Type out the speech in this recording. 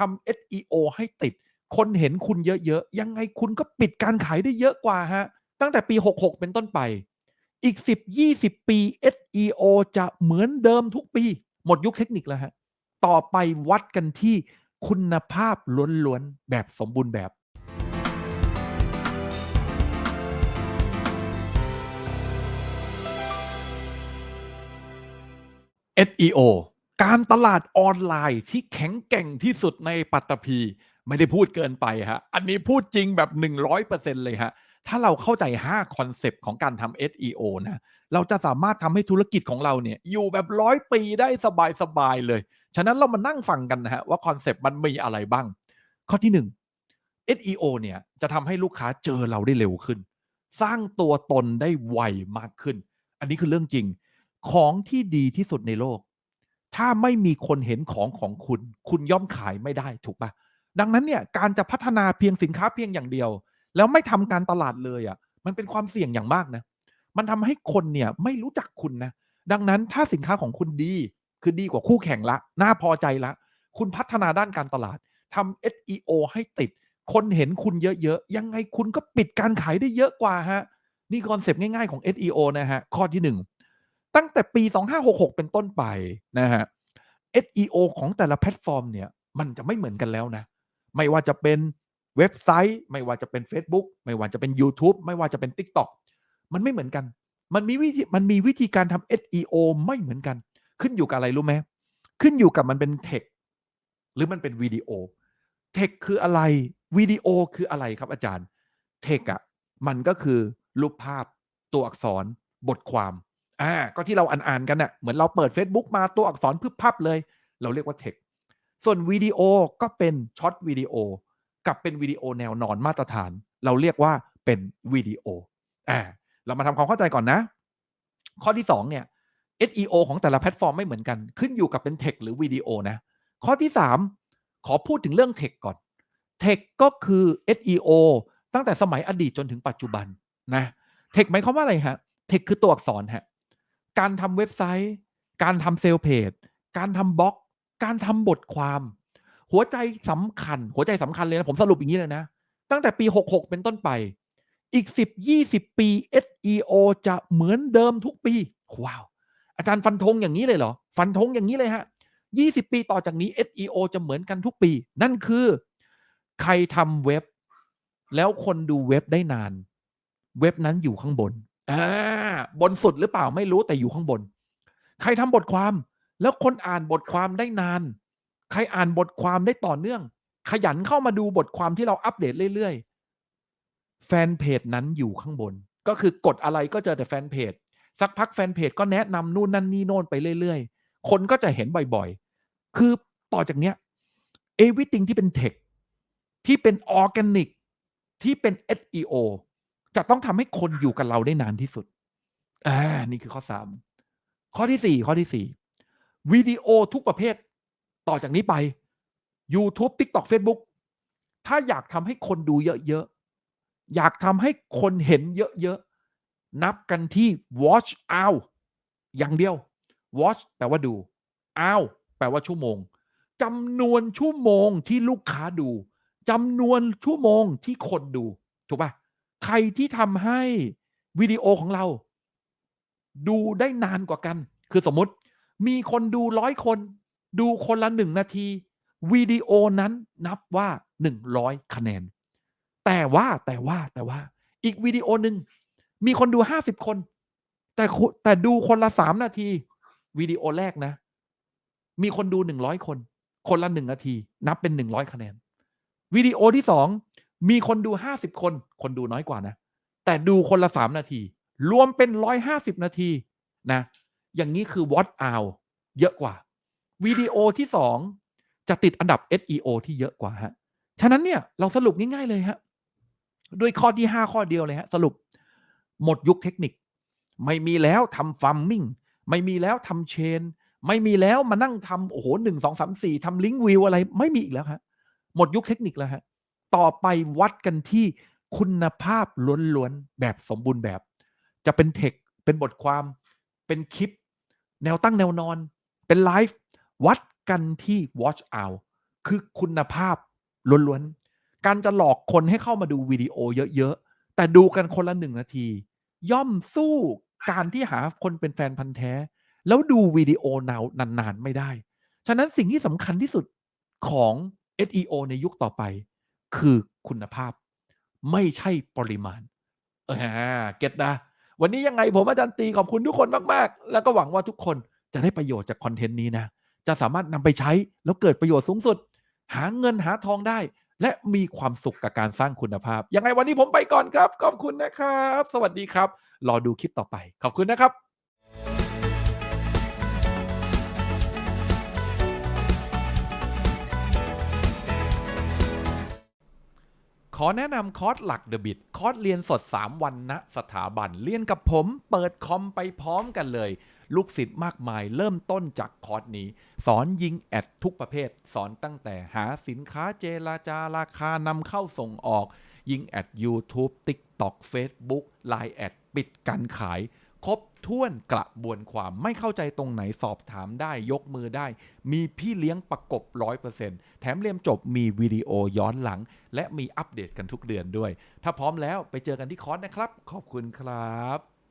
ทำ SEO ให้ติด คนเห็นคุณเยอะๆ ยังไงคุณก็ปิดการขายได้เยอะกว่าฮะ ตั้งแต่ปี 66 เป็นต้นไป อีก 10-20 ปี SEO จะเหมือนเดิมทุกปี หมดยุคเทคนิคแล้วฮะ ต่อไปวัดกันที่คุณภาพล้วนๆ แบบสมบูรณ์แบบ SEO การตลาดออนไลน์ที่แข็งแกร่งที่สุดในปัตตภีไม่ได้พูดเกินไปฮะ อันนี้พูดจริงแบบ 100%เลยฮะ ถ้าเราเข้าใจ 5 คอนเซปต์ของการทำ SEO นะ เราจะสามารถทำให้ธุรกิจของเราเนี่ย อยู่แบบร้อยปีได้สบาย ๆ เลย ฉะนั้นเรามานั่งฟังกันนะฮะ ว่าคอนเซปต์มันมีอะไรบ้าง ข้อที่ 1 SEO เนี่ย จะทำให้ลูกค้าเจอเราได้เร็วขึ้น สร้างตัวตนได้ไวมากขึ้น อันนี้คือเรื่องจริง ของที่ดีที่สุดในโลก ถ้าไม่มีคนเห็นของของคุณ คุณย่อมขายไม่ได้ถูกปะดังนั้นเนี่ยการจะพัฒนาเพียงสินค้าเพียงอย่างเดียว แล้วไม่ทำการตลาดเลยอะ่ะ มันเป็นความเสี่ยงอย่างมากนะ มันทำให้คนเนี่ยไม่รู้จักคุณนะ ดังนั้นถ้าสินค้าของคุณดี คือดีกว่าคู่แข่งละ น่าพอใจละ คุณพัฒนาด้านการตลาดทำ SEO ให้ติด คนเห็นคุณเยอะๆ ยังไงคุณก็ปิดการขายได้เยอะกว่าฮะ นี่คอนเซปต์ง่ายๆของ SEO นะฮะ ข้อที่หนึ่ง ตั้งแต่ปี 2566 เป็นต้นไปนะฮะ SEO ของแต่ละแพลตฟอร์มเนี่ย มันจะไม่เหมือนกันแล้วนะ ไม่ว่าจะเป็นเว็บไซต์ ไม่ว่าจะเป็น Facebook ไม่ว่าจะเป็น YouTube ไม่ว่าจะเป็น TikTok มันไม่เหมือนกัน มันมีวิธีมันมีวิธีการทำ SEO ไม่เหมือนกัน ขึ้นอยู่กับอะไรรู้ไหมขึ้นอยู่กับมันเป็นเทคหรือมันเป็นวิดีโอเทคคืออะไรวิดีโอคืออะไรครับอาจารย์เทคอะมันก็คือรูปภาพตัวอักษรบทความ อ่าก็ที่เราอ่านๆกันน่ะเหมือนเราเปิด Facebook มาตัวอักษรพึบพับเลย เราเรียกว่าเทคส่วนวิดีโอก็เป็นช็อตวิดีโอกับเป็นวิดีโอแนวนอนมาตรฐาน เราเรียกว่าเป็นวิดีโออ่าเรามาทำความเข้าใจก่อนนะ ข้อที่2เนี่ย SEO ของแต่ละแพลตฟอร์มไม่เหมือนกัน ขึ้นอยู่กับเป็นเทคหรือวิดีโอนะ ข้อที่ 3 ขอพูดถึงเรื่องเทคก่อนเทคก็คือ SEO ตั้งแต่สมัยอดีตจนถึงปัจจุบันนะเทคหมายความว่าอะไรฮะเทคคือตัวอักษรฮะ การทำเว็บไซต์ การทำเซลล์เพจ การทำบล็อก การทำบทความ หัวใจสำคัญ หัวใจสำคัญเลยนะ ผมสรุปอย่างนี้เลยนะ ตั้งแต่ปี 66 เป็นต้นไป อีก 10-20 ปี SEO จะเหมือนเดิมทุกปี ว้าว อาจารย์ฟันธงอย่างนี้เลยเหรอ ฟันธงอย่างนี้เลยฮะ 20 ปีต่อจากนี้ SEO จะเหมือนกันทุกปี นั่นคือ ใครทำเว็บ แล้วคนดูเว็บได้นาน เว็บนั้นอยู่ข้างบน อ่าบนสุดหรือเปล่าไม่รู้แต่อยู่ข้างบน ใครทำบทความ แล้วคนอ่านบทความได้นาน ใครอ่านบทความได้ต่อเนื่อง ขยันเข้ามาดูบทความที่เราอัปเดตเรื่อยๆ แฟนเพจนั้นอยู่ข้างบน ก็คือกดอะไรก็เจอแต่แฟนเพจ สักพักแฟนเพจก็แนะนำนู่นนั่นนี่โน่นไปเรื่อยๆ คนก็จะเห็นบ่อยๆ คือต่อจากเนี้ยเอวิติงที่เป็นเทคที่เป็นออร์แกนิกที่เป็น SEO จะต้องทำให้คนอยู่กับเราได้นานที่สุด อ่า นี่คือข้อสาม ข้อที่สี่ข้อที่สี่วิดีโอทุกประเภท ต่อจากนี้ไป YouTube TikTok Facebook ถ้าอยากทำให้คนดูเยอะๆ อยากทำให้คนเห็นเยอะๆ นับกันที่ watch hour อย่างเดียว watch แปลว่าดู hour แปลว่าชั่วโมงจำนวนชั่วโมงที่ลูกค้าดูจำนวนชั่วโมงที่คนดู ถูกปะ ใครที่ทำให้วิดีโอของเรา ดูได้นานกว่ากัน คือสมมติมีคนดูร้อยคน ดูคนละหนึ่งนาทีวิดีโอนั้นนับว่าหนึ่งร้อยคะแนน แต่ว่าแต่ว่าแต่ว่า อีกวิดีโอหนึ่งมีคนดูห้าสิบคน แต่แต่ดูคนละสามนาทีวิดีโอแรกนะ มีคนดูหนึ่งร้อยคน คนละหนึ่งนาที นับเป็นหนึ่งร้อยคะแนนวิดีโอที่สอง มีคนดูห้าสิบคน คนดูน้อยกว่านะ แต่ดูคนละสามนาที รวมเป็นร้อยห้าสิบนาทีนะ อย่างนี้คือ watch hour เยอะกว่า วิดีโอที่สองจะติดอันดับ SEO ที่เยอะกว่าฮะ ฉะนั้นเนี่ยเราสรุปง่ายๆเลยฮะ ด้วยข้อที่ 5 ข้อเดียวเลยฮะ สรุปหมดยุคเทคนิค ไม่มีแล้วทำฟาร์มมิ่งไม่มีแล้วทำเชน ไม่มีแล้วมานั่งทำโอ้โหหนึ่งสองสามสี่ทำลิงก์วิวอะไร ไม่มีอีกแล้วฮะหมดยุคเทคนิคแล้วฮะ ต่อไปวัดกันที่คุณภาพล้วนๆ แบบสมบูรณ์แบบ จะเป็นเทค เป็นบทความ เป็นคลิป แนวตั้งแนวนอน เป็นไลฟ์ วัดกันที่ watch out คือคุณภาพล้วนๆ การจะหลอกคนให้เข้ามาดูวิดีโอเยอะๆ แต่ดูกันคนละหนึ่งนาที ย่อมสู้การที่หาคนเป็นแฟนพันธ์แท้ แล้วดูวิดีโอนานานๆ ไม่ได้ ฉะนั้นสิ่งที่สำคัญที่สุดของ SEO ในยุคต่อไป คือคุณภาพ ไม่ใช่ปริมาณเออเก็ตนะ วันนี้ยังไงผมอาจารย์ตีขอบคุณทุกคนมาก ๆ แล้วก็หวังว่าทุกคนจะได้ประโยชน์จากคอนเทนต์นี้นะ จะสามารถนำไปใช้แล้วเกิดประโยชน์สูงสุด หาเงินหาทองได้ และมีความสุขกับการสร้างคุณภาพ ยังไงวันนี้ผมไปก่อนครับ ขอบคุณนะครับ สวัสดีครับ รอดูคลิปต่อไป ขอบคุณนะครับ ขอแนะนำคอร์สหลักเดอะบิดคอร์สเรียนสด 3 วันณสถาบัน เรียนกับผม เปิดคอมไปพร้อมกันเลย ลูกศิษย์มากมายเริ่มต้นจากคอร์สนี้ สอนยิงแอดทุกประเภท สอนตั้งแต่หาสินค้าเจราจาราคานำเข้าส่งออก ยิงแอด YouTube TikTok Facebook Line แอดปิดการขาย ครบถ้วนกระบวนความไม่เข้าใจตรงไหนสอบถามได้ยกมือได้ มีพี่เลี้ยงประกบ 100%แถมเรียนจบมีวิดีโอย้อนหลัง และมีอัปเดตกันทุกเดือนด้วย ถ้าพร้อมแล้วไปเจอกันที่คอร์สนะครับ ขอบคุณครับ